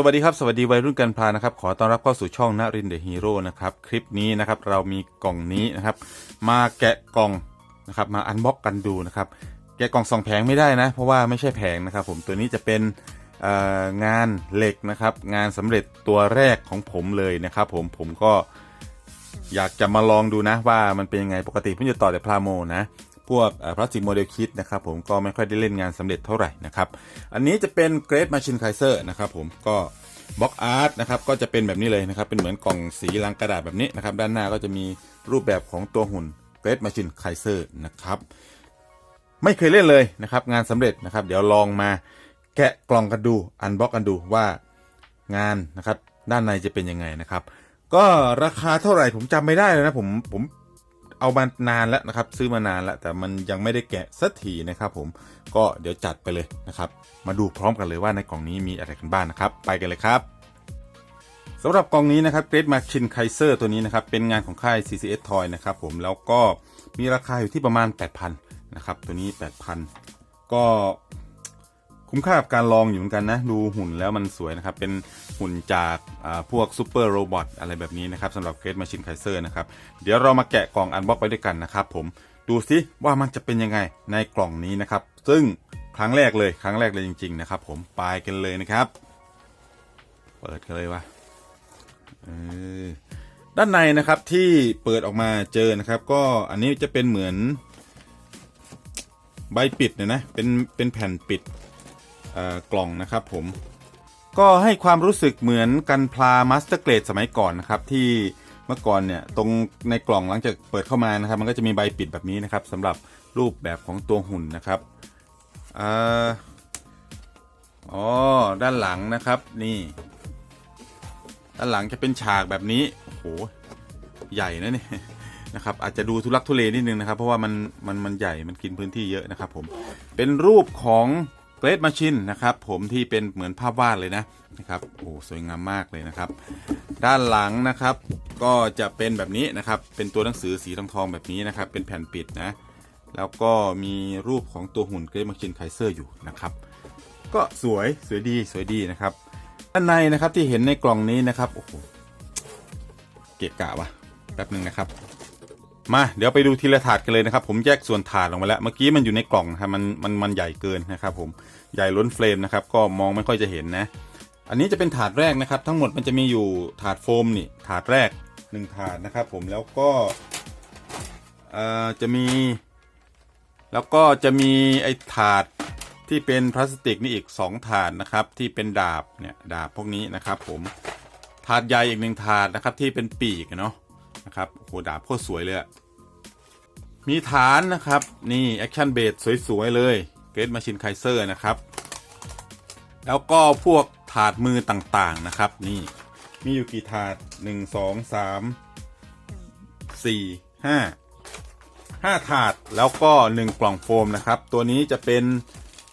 สวัสดีครับ สวัสดีวัยรุ่นกันพานะครับ ขอต้อนรับเข้าสู่ช่องนารินเดอะฮีโร่นะครับ คลิปนี้นะครับเรามีกล่องนี้นะครับ มาแกะกล่องนะครับ มาอันบ็อกกันดูนะครับ แกะกล่องสองแผงไม่ได้นะ เพราะว่าไม่ใช่แผงนะครับ ผมตัวนี้จะเป็นงานเหล็กนะครับ งานสำเร็จตัวแรกของผมเลยนะครับ ผมผมก็อยากจะมาลองดูนะว่ามันเป็นยังไงปกติผมจะต่อแต่พลาโมนะ พวกพลาสติกโมเดลคิดนะครับผมก็ไม่ค่อยได้เล่นงานสำเร็จเท่าไหร่นะครับอันนี้จะเป็นเกรดมาชินไคเซอร์นะครับผมก็บล็อกอาร์ตนะครับก็จะเป็นแบบนี้เลยนะครับเป็นเหมือนกล่องสีลังกระดาษแบบนี้นะครับด้านหน้าก็จะมีรูปแบบของตัวหุ่นเกรดมาชินไคเซอร์นะครับไม่เคยเล่นเลยนะครับงานสำเร็จนะครับ เดี๋ยวลองมาแกะกล่องกันดูอันบล็อกกันดูว่างานนะครับด้านในจะเป็นยังไงนะครับ ก็ราคาเท่าไหร่ผมจำไม่ได้เลยนะผมผม เอามานานแล้วนะครับ ซื้อมานานแล้วแต่มันยังไม่ได้แกะสักทีนะครับผมก็เดี๋ยวจัดไปเลยนะครับ มาดูพร้อมกันเลยว่าในกล่องนี้มีอะไรกันบ้างนะครับ ไปกันเลยครับสำหรับกล่องนี้นะครับ Great Machine Kaiser ตัวนี้นะครับเป็นงานของค่าย CCS Toy นะครับผมแล้วก็มีราคาอยู่ที่ประมาณ 8,000นะครับตัวนี้ 8,000 ก็ คุ้มค่ากับการลองอยู่เหมือนกันนะ ดูหุ่นแล้วมันสวยนะครับ เป็นหุ่นจากาพวกซูเปอร์โรบอทอะไรแบบนี้นะครับสำหรับ Great Machine Kaiser นะครับ เดี๋ยวเรามาแกะกล่องอันบ็อกไปด้วยกันนะครับผมดูซิว่ามันจะเป็นยังไงในกล่องนี้นะครับ ซึ่งครั้งแรกเลยครั้งแรกเลยจริง ๆ นะครับ ผมไปกันเลยนะครับ เปิดกันเลยวะเออด้านในนะครับที่เปิดออกมาเจอนะครับ ก็อันนี้จะเป็นเหมือนใบปิดเนี่ยนะเป็นเป็นแผ่นปิด กล่องนะครับผมก็ให้ความรู้สึกเหมือนกันพลามาสเตอร์เกรดสมัยก่อนนะครับที่เมื่อก่อนเนี่ยตรงในกล่องหลังจากเปิดเข้ามานะครับ มันก็จะมีใบปิดแบบนี้นะครับสำหรับรูปแบบของตัวหุ่นนะครับอ๋อด้านหลังนะครับนี่ ด้านหลังจะเป็นฉากแบบนี้โอ้โหใหญ่นะเนี่ยนะครับอาจจะดูทุลักทุเลนิดนึงนะครับ เพราะว่ามันมันมันใหญ่มันกินพื้นที่เยอะนะครับผมเป็นรูปของ เกรดมาชินนะครับผมที่เป็นเหมือนภาพวาดเลยนะนะครับโอ้สวยงามมากเลยนะครับ ด้านหลังนะครับ ก็จะเป็นแบบนี้นะครับ เป็นตัวหนังสือสีทองทองแบบนี้นะครับ เป็นแผ่นปิดนะ แล้วก็มีรูปของตัวหุ่นเกรดมาชินไคเซอร์อยู่นะครับ ก็สวยสวยดีสวยดีนะครับด้านในนะครับที่เห็นในกล่องนี้นะครับโอ้โหเกะกะวะแป๊บหนึ่งนะครับ มาเดี๋ยวไปดูทีละถาดกันเลยนะครับ ผมแยกส่วนถาดออกมาแล้ว เมื่อกี้มันอยู่ในกล่องครับมันมันมันใหญ่เกินนะครับ ผมใหญ่ล้นเฟรมนะครับ ก็มองไม่ค่อยจะเห็นนะ อันนี้จะเป็นถาดแรกนะครับ ทั้งหมดมันจะมีอยู่ถาดโฟมนี่ถาดแรกหนึ่งถาดนะครับ ผมแล้วก็เอ่อจะมี แล้วก็จะมีไอ้ถาดที่เป็นพลาสติกนี่อีกสองถาดนะครับ ที่เป็นดาบเนี่ยดาบพวกนี้นะครับ ผมถาดใหญ่อีกหนึ่งถาดนะครับที่เป็นปีกเนาะ นะครับโหดาบโคตรสวยเลยมีฐานนะครับ นี่แอคชั่นเบสสวย ๆ เลยเกรดมาชินไคเซอร์นะครับ แล้วก็พวกถาดมือต่างๆนะครับ นี่มีอยู่กี่ถาด1 2 3 4 5 5ถาดแล้วก็1กล่องโฟมนะครับ ตัวนี้จะเป็น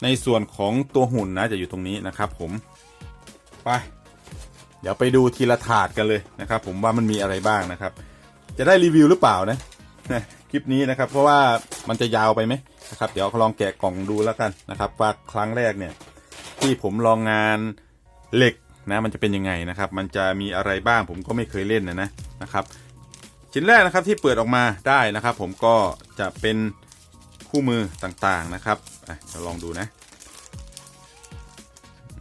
ในส่วนของตัวหุ่นนะจะอยู่ตรงนี้นะครับ ผมไป เดี๋ยวไปดูทีละถาดกันเลยนะครับ ผมว่ามันมีอะไรบ้างนะครับ จะได้รีวิวหรือเปล่านะคลิปนี้นะครับ เพราะว่ามันจะยาวไปไหมนะครับ เดี๋ยวลองแกะกล่องดูแล้วกันนะครับว่าครั้งแรกเนี่ย ที่ผมลองงานเหล็กนะมันจะเป็นยังไงนะครับ มันจะมีอะไรบ้างผมก็ไม่เคยเล่นนะนะนะครับ ชิ้นแรกนะครับที่เปิดออกมาได้นะครับ ผมก็จะเป็นคู่มือต่างๆนะครับอะเดี๋ยวลองดูนะ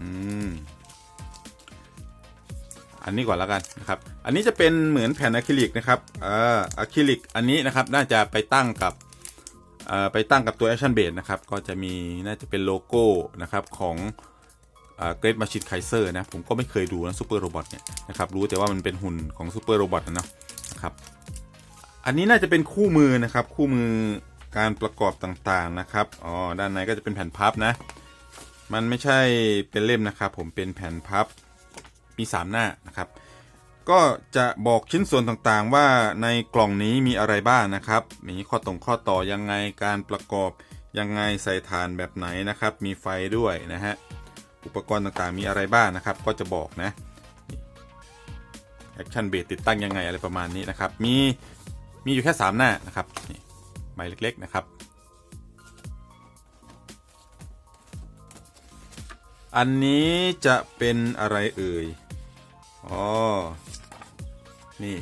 อืม อันนี้ก่อนแล้วกันนะครับ อันนี้จะเป็นเหมือนแผ่นอะคริลิกนะครับเอ่ออะคริลิกอันนี้นะครับน่าจะไปตั้งกับเอ่อไปตั้งกับตัว Action Base นะครับ ก็จะมีน่าจะเป็นโลโก้นะครับของเอ่อ Great Machine Kaiser นะ ผมก็ไม่เคยดูนะซูเปอร์โรบอทเนี่ยนะครับรู้แต่ว่ามันเป็นหุ่นของซูเปอร์โรบอทนะนะครับ อันนี้น่าจะเป็นคู่มือนะครับ คู่มือการประกอบต่างๆนะครับอ๋อด้านในก็จะเป็นแผ่นพับนะ มันไม่ใช่เป็นเล่มนะครับ ผมเป็นแผ่นพับ มี 3 หน้านะครับ ก็จะบอกชิ้นส่วนต่างๆ ว่าในกล่องนี้มีอะไรบ้างนะครับ มีข้อตรงข้อต่อยังไงการประกอบยังไงใส่ฐานแบบไหนนะครับ มีไฟด้วยนะฮะอุปกรณ์ต่างๆ มีอะไรบ้างนะครับ ก็จะบอกนะแอคชั่นเบสติดตั้งยังไงอะไรประมาณนี้นะครับ มีมีอยู่แค่ 3 หน้านะครับนี่ใบเล็กๆนะครับอันนี้จะเป็นอะไรเอ่ย อ๋อ นี่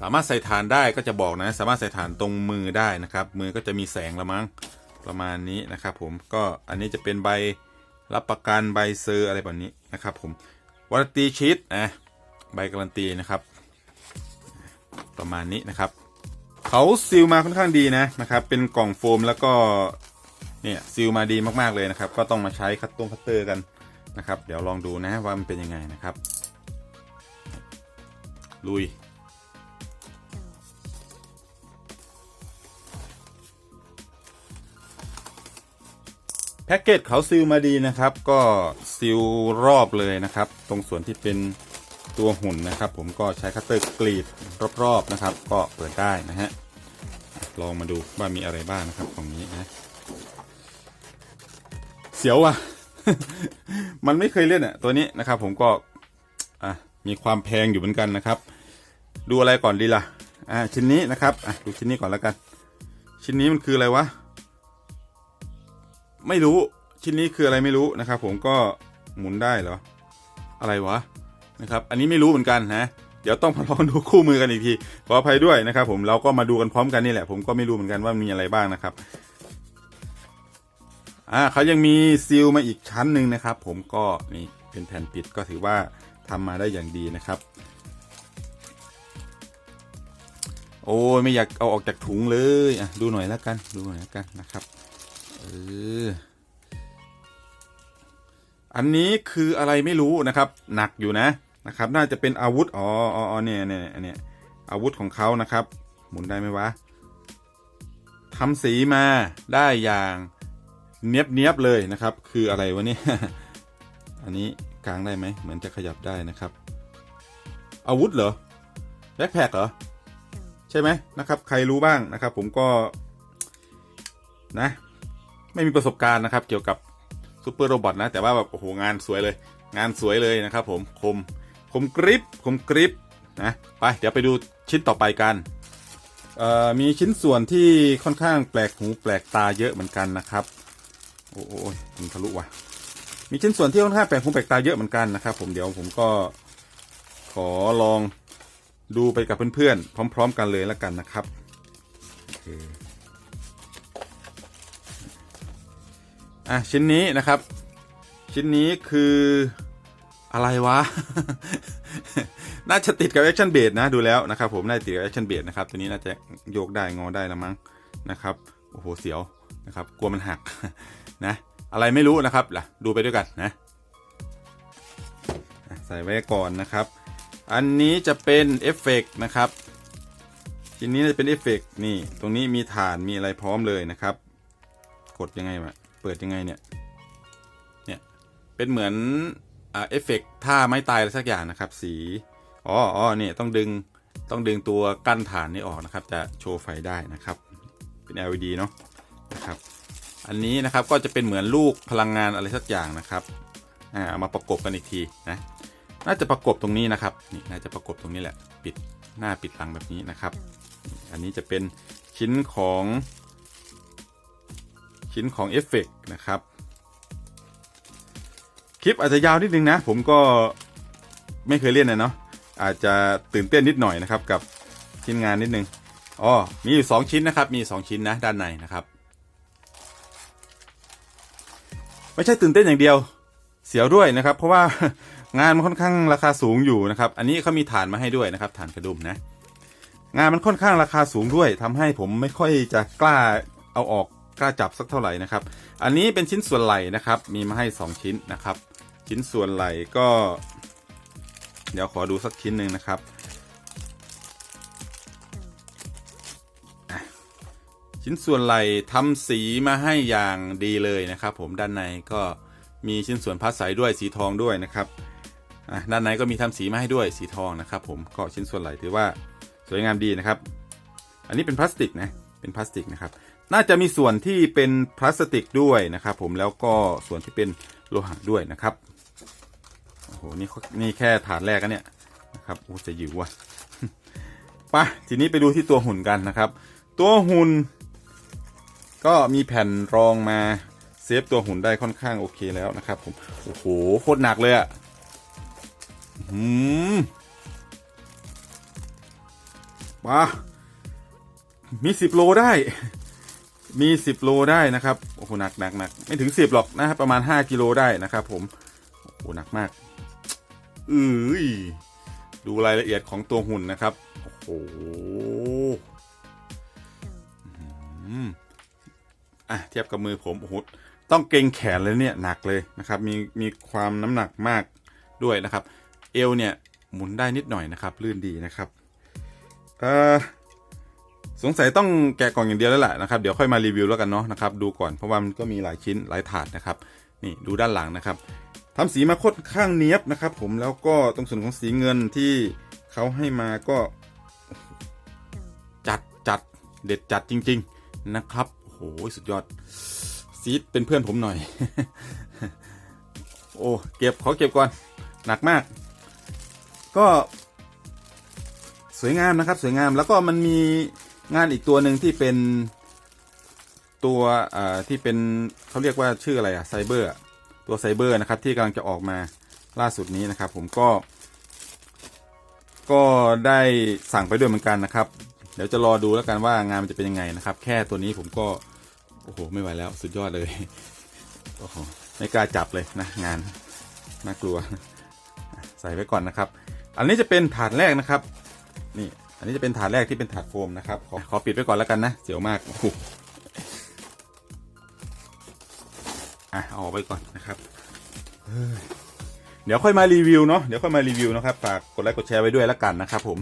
สามารถใส่ฐานได้ก็จะบอกนะ สามารถใส่ฐานตรงมือได้นะครับ มือก็จะมีแสงละมั้งประมาณนี้นะครับผมก็อันนี้จะเป็นใบรับประกันใบเซอร์อะไรแบบนี้นะครับผมวารันตีชีตนะใบการันตีนะครับ ประมาณนี้นะครับเขาซีลมาค่อนข้างดีนะนะครับ เป็นกล่องโฟมแล้วก็เนี่ยซีลมาดีมากๆเลยนะครับ ก็ต้องมาใช้คัตตรงคัตเตอร์กันนะครับ เดี๋ยวลองดูนะว่ามันเป็นยังไงนะครับ ลุย แพ็กเกจเขาซีลมาดีนะครับ ก็ซีลรอบเลยนะครับ ตรงส่วนที่เป็นตัวหุ่นนะครับ ผมก็ใช้คัตเตอร์กรีดรอบๆนะครับ ก็เปิดได้นะฮะลองมาดูว่ามีอะไรบ้างนะครับของนี้นะ เสียวอะ มันไม่เคยเล่นอะ ตัวนี้นะครับ ผมก็อะมีความแพงอยู่เหมือนกันนะครับ ดูอะไรก่อนดีล่ะ อะชิ้นนี้นะครับอะดูชิ้นนี้ก่อนแล้วกัน ชิ้นนี้มันคืออะไรวะ ไม่รู้ ชิ้นนี้คืออะไรไม่รู้นะครับ ผมก็หมุนได้เหรอ อะไรวะนะครับ อันนี้ไม่รู้เหมือนกันนะ เดี๋ยวต้องมาลองดูคู่มือกันอีกทีขออภัยด้วยนะครับ ผมเราก็มาดูกันพร้อมกันนี่แหละ ผมก็ไม่รู้เหมือนกันว่ามีอะไรบ้างนะครับอ่าเขายังมีซีลมาอีกชั้นหนึ่งนะครับ ผมก็นี่เป็นแผ่นปิดก็ถือว่าทำมาได้อย่างดีนะครับ โอ้ยไม่อยากเอาออกจากถุงเลยอะดูหน่อยแล้วกันดูหน่อยแล้วกันนะครับเอออันนี้คืออะไรไม่รู้นะครับ หนักอยู่นะนะครับ น่าจะเป็นอาวุธอ๋ออ๋อเนี่ยเนี่ยอันเนี่ยอาวุธของเขานะครับ หมุนได้ไหมวะทำสีมาได้อย่างเนียบเนียบเลยนะครับ คืออะไรวะเนี่ยอันนี้กลางได้ไหมเหมือนจะขยับได้นะครับ อาวุธเหรอแบ็คแพคเหรอ ใช่ไหมนะครับ ใครรู้บ้างนะครับ ผมก็นะ ไม่มีประสบการณ์นะครับ เกี่ยวกับซูเปอร์โรบอทนะ แต่ว่าแบบโอ้โหงานสวยเลย งานสวยเลยนะครับ ผมคมคมกริบคมกริบนะไปเดี๋ยวไปดูชิ้นต่อไปกันมีชิ้นส่วนที่ค่อนข้างแปลกหูแปลกตาเยอะเหมือนกันนะครับ โอ้โหมันทะลุว่ะ มีชิ้นส่วนที่ค่อนข้างแปลกหูแปลกตาเยอะเหมือนกันนะครับ ผมเดี๋ยวผมก็ขอลอง ดูไปกับเพื่อนๆ พร้อม ๆ กันเลยแล้วกันนะครับอะชิ้นนี้นะครับ ชิ้นนี้คืออะไรวะ น่าจะติดกับแอคชั่นเบดนะดูแล้วนะครับ ผมน่าจะติดกับแอคชั่นเบดนะครับตัวนี้น่าจะโยกได้งอได้ละมั้งนะครับโอ้โหเสียวนะครับ กลัวมันหักนะ อะไรไม่รู้นะครับล่ะดูไปด้วยกันนะ ใส่ไว้ก่อนนะครับ อันนี้จะเป็นเอฟเฟกต์นะครับชิ้นนี้จะเป็นเอฟเฟกต์นี่ ตรงนี้มีฐานมีอะไรพร้อมเลยนะครับ กดยังไงวะเปิดยังไงเนี่ย เนี่ย เป็นเหมือนเอฟเฟกต์ท่าไม้ตายอะไรสักอย่างนะครับ สี อ๋ออ๋อเนี่ยต้องดึง ต้องดึงตัวกั้นฐานนี้ออกนะครับ จะโชว์ไฟได้นะครับ เป็น LED เนาะนะครับ อันนี้นะครับก็จะเป็นเหมือนลูกพลังงานอะไรสักอย่างนะครับ อ่าเอามาประกบกันอีกทีนะ น่าจะประกบตรงนี้นะครับนี่น่าจะประกบตรงนี้แหละปิดหน้าปิดหลังแบบนี้นะครับ อันนี้จะเป็นชิ้นของชิ้นของเอฟเฟกต์นะครับ คลิปอาจจะยาวนิดนึงนะ ผมก็ไม่เคยเล่นนะเนาะอาจจะตื่นเต้นนิดหน่อยนะครับ กับชิ้นงานนิดนึงอ๋อมีอยู่สองชิ้นนะครับ มีสองชิ้นนะด้านในนะครับไม่ใช่ตื่นเต้นอย่างเดียวเสียวด้วยนะครับ เพราะว่า งานมันค่อนข้างราคาสูงอยู่นะครับ อันนี้เขามีฐานมาให้ด้วยนะครับฐานกระดุมนะ งานมันค่อนข้างราคาสูงด้วยทำให้ผมไม่ค่อยจะกล้าเอาออกกล้าจับสักเท่าไหร่นะครับ อันนี้เป็นชิ้นส่วนไหล่นะครับ มีมาให้ 2 ชิ้นนะครับ ชิ้นส่วนไหล่ก็ เดี๋ยวขอดูสักชิ้นหนึ่งนะครับชิ้นส่วนไหล่ทำสีมาให้อย่างดีเลยนะครับ ผมด้านในก็มีชิ้นส่วนพัดใสด้วยสีทองด้วยนะครับ ด้านในก็มีทำสีมาให้ด้วยสีทองนะครับ ผมก็ชิ้นส่วนไหลถือว่าสวยงามดีนะครับ อันนี้เป็นพลาสติกนะเป็นพลาสติกนะครับ น่าจะมีส่วนที่เป็นพลาสติกด้วยนะครับ ผมแล้วก็ส่วนที่เป็นโลหะด้วยนะครับโอ้โหนี่นี่แค่ฐานแรกกันเนี่ยนะครับโอ้จะอยู่ว่ะไปทีนี้ไปดูที่ตัวหุ่นกันนะครับ ตัวหุ่นก็มีแผ่นรองมาเซฟตัวหุ่นได้ค่อนข้างโอเคแล้วนะครับ ผมโอ้โหโคตรหนักเลยอะ มามีสิบโลได้ มีสิบโลได้นะครับ โอ้โหหนักหนักหนักไม่ถึงสิบหรอกนะครับประมาณห้ากิโลได้นะครับผม โอ้โหหนักมากเอ้ยดูรายละเอียดของตัวหุ่นนะครับ โอ้โหอืมอะเทียบกับมือผมโอ้โหต้องเกรงแขนเลยเนี่ยหนักเลยนะครับ มีมีความน้ำหนักมากด้วยนะครับ เอวเนี่ยหมุนได้นิดหน่อยนะครับ ลื่นดีนะครับเอ่อสงสัยต้องแกะกล่องอย่างเดียวแล้วแหละนะครับ เดี๋ยวค่อยมารีวิวแล้วกันเนาะนะครับ ดูก่อนเพราะว่ามันก็มีหลายชิ้นหลายถาดนะครับ นี่ดูด้านหลังนะครับทำสีมาค่อนข้างเนี้ยบนะครับ ผมแล้วก็ตรงส่วนของสีเงินที่เขาให้มาก็ จัดจัดเด็ดจัดจริง ๆนะครับโอ้โหสุดยอดซีดเป็นเพื่อนผมหน่อย โอ้เก็บขอเก็บก่อน หนักมาก ก็สวยงามนะครับสวยงามแล้วก็มันมีงานอีกตัวหนึ่งที่เป็นตัวที่เป็นเขาเรียกว่าชื่ออะไรอะไซเบอร์ตัวไซเบอร์นะครับที่กำลังจะออกมาล่าสุดนี้นะครับ ผมก็ ก็ได้สั่งไปด้วยเหมือนกันนะครับ เดี๋ยวจะรอดูแล้วกันว่างานมันจะเป็นยังไงนะครับ แค่ตัวนี้ผมก็โอ้โหไม่ไหวแล้วสุดยอดเลยโอ้โหไม่กล้าจับเลยนะงานน่ากลัว ใส่ไว้ก่อนนะครับ อันนี้จะเป็นถาดแรกนะครับ นี่ อันนี้จะเป็นถาดแรกที่เป็นถาดโฟมนะครับ ขอขอปิดไว้ก่อนแล้วกันนะ เสียวมากโอ้โหอะเอาออกไปก่อนนะครับ เดี๋ยวค่อยมารีวิวเนาะ เดี๋ยวค่อยมารีวิวนะครับ ฝากกดไลค์กดแชร์ไว้ด้วยแล้วกันนะครับผม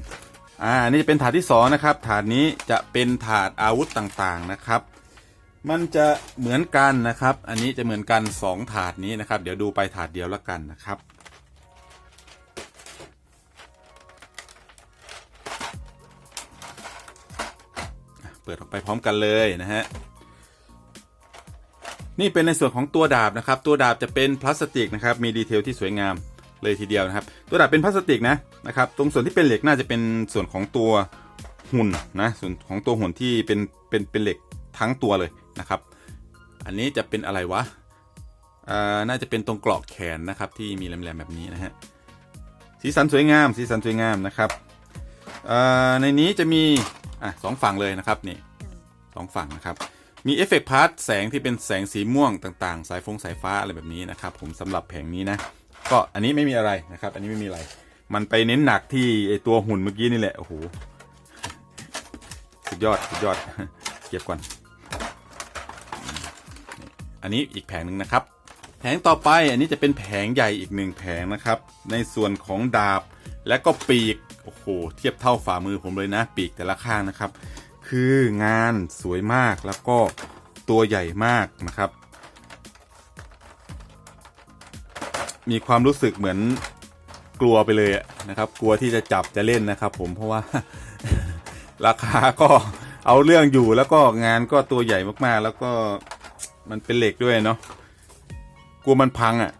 อ่าอันนี้จะเป็นถาดที่สองนะครับ ถาดนี้จะเป็นถาดอาวุธต่างๆนะครับ มันจะเหมือนกันนะครับ อันนี้จะเหมือนกันสองถาดนี้นะครับ เดี๋ยวดูไปถาดเดียวแล้วกันนะครับ ปิดออกไปพร้อมกันเลยนะฮะนี่เป็นในส่วนของตัวดาบนะครับ ตัวดาบจะเป็นพลาสติกนะครับ มีดีเทลที่สวยงามเลยทีเดียวนะครับ ตัวดาบเป็นพลาสติกนะนะครับ ตรงส่วนที่เป็นเหล็กน่าจะเป็นส่วนของตัวหุ่นนะส่วนของตัวหุ่นที่เป็นเป็นเป็นเหล็กทั้งตัวเลยนะครับ อันนี้จะเป็นอะไรวะอ่าน่าจะเป็นตรงกรอกแขนนะครับ ที่มีแหลมๆแบบนี้นะฮะสีสันสวยงาม สีสันสวยงามนะครับอ่าในนี้จะมี อะสองฝั่งเลยนะครับนี่สองฝั่งนะครับ มีเอฟเฟกต์พาร์ทแสงที่เป็นแสงสีม่วงต่างๆ สายฟงสายฟ้าอะไรแบบนี้นะครับ ผมสำหรับแผงนี้นะ ก็อันนี้ไม่มีอะไรนะครับ อันนี้ไม่มีอะไร มันไปเน้นหนักที่ไอตัวหุ่นเมื่อกี้นี่แหละโอ้โหสุดยอดสุดยอดเก็บก่อน อันนี้อีกแผงหนึ่งนะครับ แผงต่อไปอันนี้จะเป็นแผงใหญ่อีกหนึ่งแผงนะครับ ในส่วนของดาบและก็ปีก โอ้โห เทียบเท่าฝ่ามือผมเลยนะ ปีกแต่ละข้างนะครับ คืองานสวยมากแล้วก็ตัวใหญ่มากนะครับ มีความรู้สึกเหมือนกลัวไปเลยนะครับ กลัวที่จะจับจะเล่นนะครับ ผมเพราะว่าราคาก็เอาเรื่องอยู่แล้วก็งานก็ตัวใหญ่มากๆ แล้วก็มันเป็นเหล็กด้วยเนาะกลัวมันพังอะ่ะ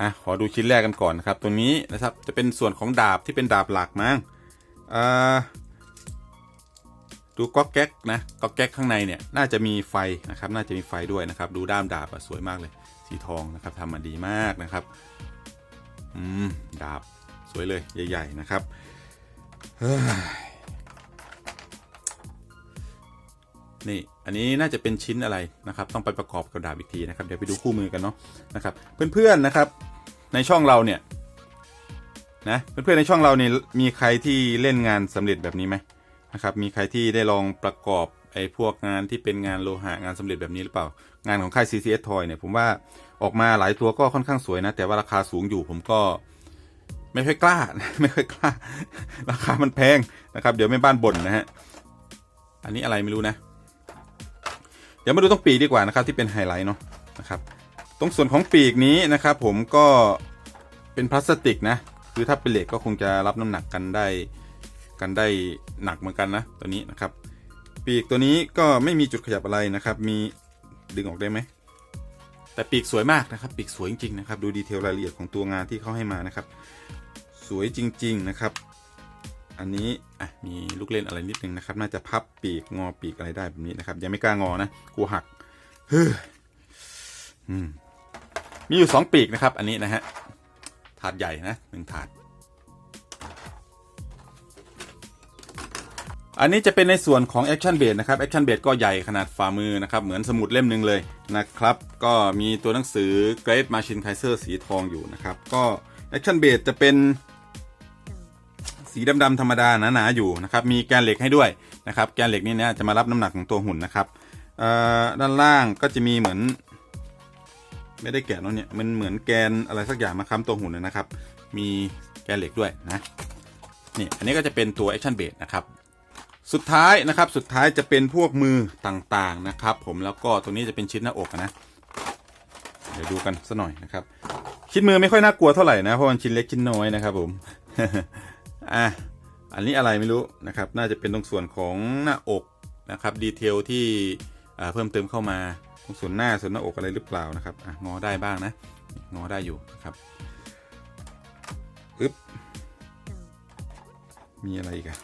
อะขอดูชิ้นแรกกันก่อนนะครับ ตัวนี้นะครับจะเป็นส่วนของดาบที่เป็นดาบหลักมั้งอ่าดูก๊อกแก๊กนะก๊อกแก๊กข้างในเนี่ยน่าจะมีไฟนะครับ น่าจะมีไฟด้วยนะครับ ดูด้ามดาบสวยมากเลย สีทองนะครับทำมาดีมากนะครับอืมดาบสวยเลยใหญ่ ๆ นะครับนี่ อันนี้น่าจะเป็นชิ้นอะไรนะครับ ต้องไปประกอบกับดาบอีกทีนะครับ เดี๋ยวไปดูคู่มือกันเนาะนะครับ เพื่อนๆนะครับ ในช่องเราเนี่ยนะเพื่อนๆในช่องเราเนี่ยมีใครที่เล่นงานสำเร็จแบบนี้ไหมนะครับ มีใครที่ได้ลองประกอบไอ้พวกงานที่เป็นงานโลหะงานสำเร็จแบบนี้หรือเปล่า งานของค่าย CCS Toy เนี่ยผมว่าออกมาหลายตัวก็ค่อนข้างสวยนะ แต่ว่าราคาสูงอยู่ผมก็ไม่ค่อยกล้า ไม่ค่อยกล้า ราคามันแพงนะครับ เดี๋ยวแม่บ้านบ่นนะฮะ อันนี้อะไรไม่รู้นะ ดี๋ยวมาดูตรงปีกดีกว่านะครับที่เป็นไฮไลท์เนาะนะครับ ตรงส่วนของปีกนี้นะครับ ผมก็เป็นพลาสติกนะคือถ้าเป็นเหล็กก็คงจะรับน้ำหนักกันได้กันได้หนักเหมือนกันนะตัวนี้นะครับ ปีกตัวนี้ก็ไม่มีจุดขยับอะไรนะครับ มีดึงออกได้ไหมแต่ปีกสวยมากนะครับ ปีกสวยจริงๆนะครับ ดูดีเทลรายละเอียดของตัวงานที่เขาให้มานะครับ สวยจริง ๆนะครับ อันนี้อะมีลูกเล่นอะไรนิดนึงนะครับ น่าจะพับปีกงอปีกอะไรได้แบบนี้นะครับ ยังไม่กล้างอนะกลัวหักเฮ้อืมมีอยู่สองปีกนะครับ อันนี้นะฮะถาดใหญ่นะหนึ่งถาด อันนี้จะเป็นในส่วนของ Action b a s นะครับ Action b a s ก็ใหญ่ขนาดฝ่ามือนะครับ เหมือนสมุดเล่มหนึ่งเลยนะครับ ก็มีตัวหนังสือ Great Machine Kaiser สีทองอยู่นะครับ ก็ Action b a s จะเป็น สีดำๆธรรมดาหนาๆอยู่นะครับมีแกนเหล็กให้ด้วยนะครับแกนเหล็กนี่เนี่ยจะมารับน้ำหนักของตัวหุ่นนะครับอ่อด้านล่างก็จะมีเหมือน ไม่ได้แกะเนาะเนี่ยมันเหมือนแกนอะไรสักอย่างมาค้ำตัวหุ่นนะครับ มีแกนเหล็กด้วยนะนี่อันนี้ก็จะเป็นตัว Action b a s นะครับสุดท้ายนะครับสุดท้ายจะเป็นพวกมือต่างๆนะครับ ผมแล้วก็ตรงนี้จะเป็นชิ้นหน้าอกนะเดี๋ยวดูกันสัหน่อยนะครับ ชิ้นมือไม่ค่อยน่ากลัวเท่าไหร่นะเพราะมันชิ้นเล็กชิ้นน้อยนะครับผม อะอันนี้อะไรไม่รู้นะครับ น่าจะเป็นตรงส่วนของหน้าอกนะครับ ดีเทลที่เพิ่มเติมเข้ามาตรงส่วนหน้าส่วนหน้าอกอะไรหรือเปล่านะครับอะงอได้บ้างนะ งอได้อยู่นะครับอึ๊บมีอะไรอีกอะ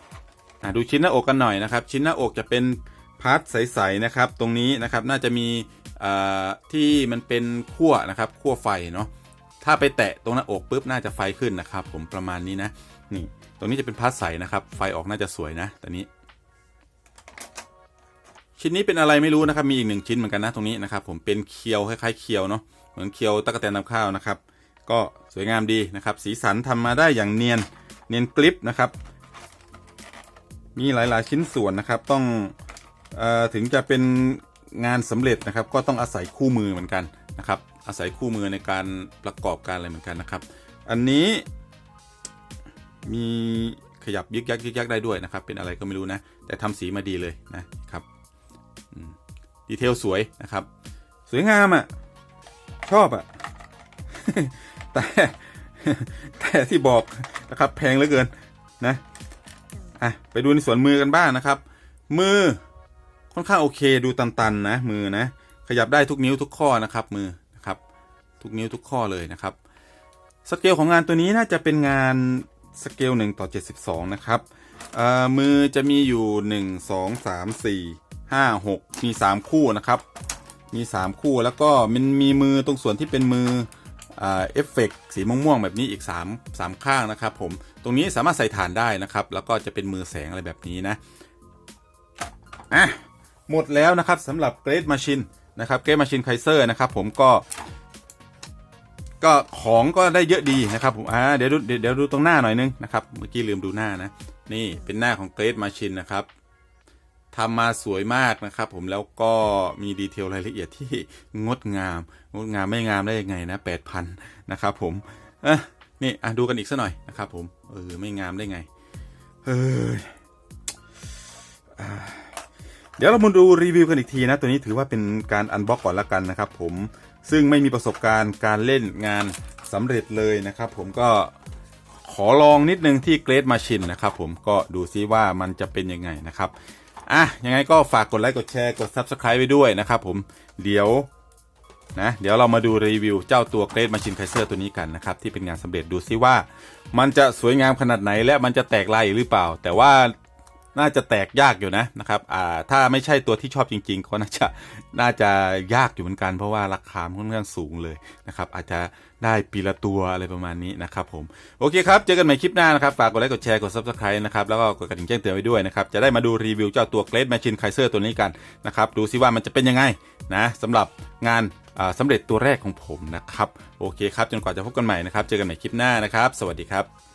อะดูชิ้นหน้าอกกันหน่อยนะครับ ชิ้นหน้าอกจะเป็นพาร์ทใสๆนะครับ ตรงนี้นะครับน่าจะมีอ่าที่มันเป็นขั้วนะครับขั้วไฟเนาะ ถ้าไปแตะตรงหน้าอกปุ๊บน่าจะไฟขึ้นนะครับ ผมประมาณนี้นะ นี่ ตรงนี้จะเป็นพาร์ทใสนะครับ ไฟออกน่าจะสวยนะตอนนี้ ชิ้นนี้เป็นอะไรไม่รู้นะครับ มีอีกหนึ่งชิ้นเหมือนกันนะตรงนี้นะครับ ผมเป็นเคียวคล้ายๆเคียวเนาะเหมือนเคียวตะกแตนน้ำข้าวนะครับ ก็สวยงามดีนะครับ สีสันทำมาได้อย่างเนียนเนียนกลิปนะครับ มีหลายๆชิ้นส่วนนะครับ ต้องเออถึงจะเป็นงานสำเร็จนะครับ ก็ต้องอาศัยคู่มือเหมือนกัน นะครับ อาศัยคู่มือในการประกอบการอะไรเหมือนกันนะครับ อันนี้มีขยับยึกยักยึกยักได้ด้วยนะครับ เป็นอะไรก็ไม่รู้นะ แต่ทำสีมาดีเลยนะครับดีเทลสวยนะครับ สวยงามอะ่ะ ชอบอะ่ะ แต่แต่ที่บอกนะครับ แพงเหลือเกินนะอะไปดูในส่วนมือกันบ้างนะครับ มือค่อนข้างโอเคดูตันๆนะมือนะ ขยับได้ทุกนิ้วทุกข้อนะครับมือนะครับ ทุกนิ้วทุกข้อเลยนะครับสเกลของงานตัวนี้น่าจะเป็นงานสเกล1ต่อ 72 นะครับมือจะมีอยู่ 1 2 3 4 5 6 มี 3 คู่นะครับ มี 3 คู่แล้วก็มันมีมือตรงส่วนที่เป็นมือเอฟเฟกสีม่วงๆแบบนี้อีก 3 3 ข้างนะครับผมตรงนี้สามารถใส่ฐานได้นะครับ แล้วก็จะเป็นมือแสงอะไรแบบนี้นะอะหมดแล้วนะครับสำหรับ Great Machine น นะครับ Great Machine Kaiser นะครับผมก็ ก็ของก็ได้เยอะดีนะครับผมอ่าเดี๋ยวดูเดี๋ยวดูตรงหน้าหน่อยนึงนะครับเมื่อกี้ลืมดูหน้านะ นี่เป็นหน้าของ Great Machine นะครับทำมาสวยมากนะครับผมแล้วก็มีดีเทลรายละเอียดที่งดงาม งดงามไม่งามได้ยังไงนะแปดพันนะครับผมอะนี่อะดูกันอีกสักหน่อยนะครับผมเออไม่งามได้ไงเฮ้ยอ่าเดี๋ยวเรามาดูรีวิวกันอีกทีนะ ตัวนี้ถือว่าเป็นการอันบ็อกก่อนละกันนะครับผมซึ่งไม่มีประสบการณ์การเล่นงานสำเร็จเลยนะครับ ผมก็ขอลองนิดนึงที่ Great Machine นะครับผมก็ดูซิว่ามันจะเป็นยังไงนะครับอะยังไงก็ฝากกดไลค์กดแชร์กด Subscribe ไว้ด้วยนะครับผมเดี๋ยวนะเดี๋ยวเรามาดูรีวิวเจ้าตัว Great Machine Kaiser ตัวนี้กันนะครับที่เป็นงานสำเร็จดูซิว่า มันจะสวยงามขนาดไหนและมันจะแตกลายหรือเปล่า แต่ว่า น่าจะแตกยากอยู่นะนะครับอ่าถ้าไม่ใช่ตัวที่ชอบจริงๆก็น่าจะน่าจะยากอยู่เหมือนกัน เพราะว่าราคาค่อนข้างสูงเลยนะครับอาจจะได้ปีละตัวอะไรประมาณนี้นะครับผมโอเคครับ เจอกันใหม่คลิปหน้านะครับฝากกดไลค์กดแชร์กด Subscribe นะครับแล้วก็กดกระดิ่งแจ้งเตือนไว้ด้วยนะครับจะได้มาดูรีวิวเจ้าตัว Great Machine Kaiser ตัวนี้กันนะครับดูซิว่ามันจะเป็นยังไงนะสำหรับงานอ่าสำเร็จตัวแรกของผมนะครับโอเคครับจนกว่าจะพบกันใหม่นะครับเจอกันใหม่คลิปหน้านะครับ สวัสดีครับ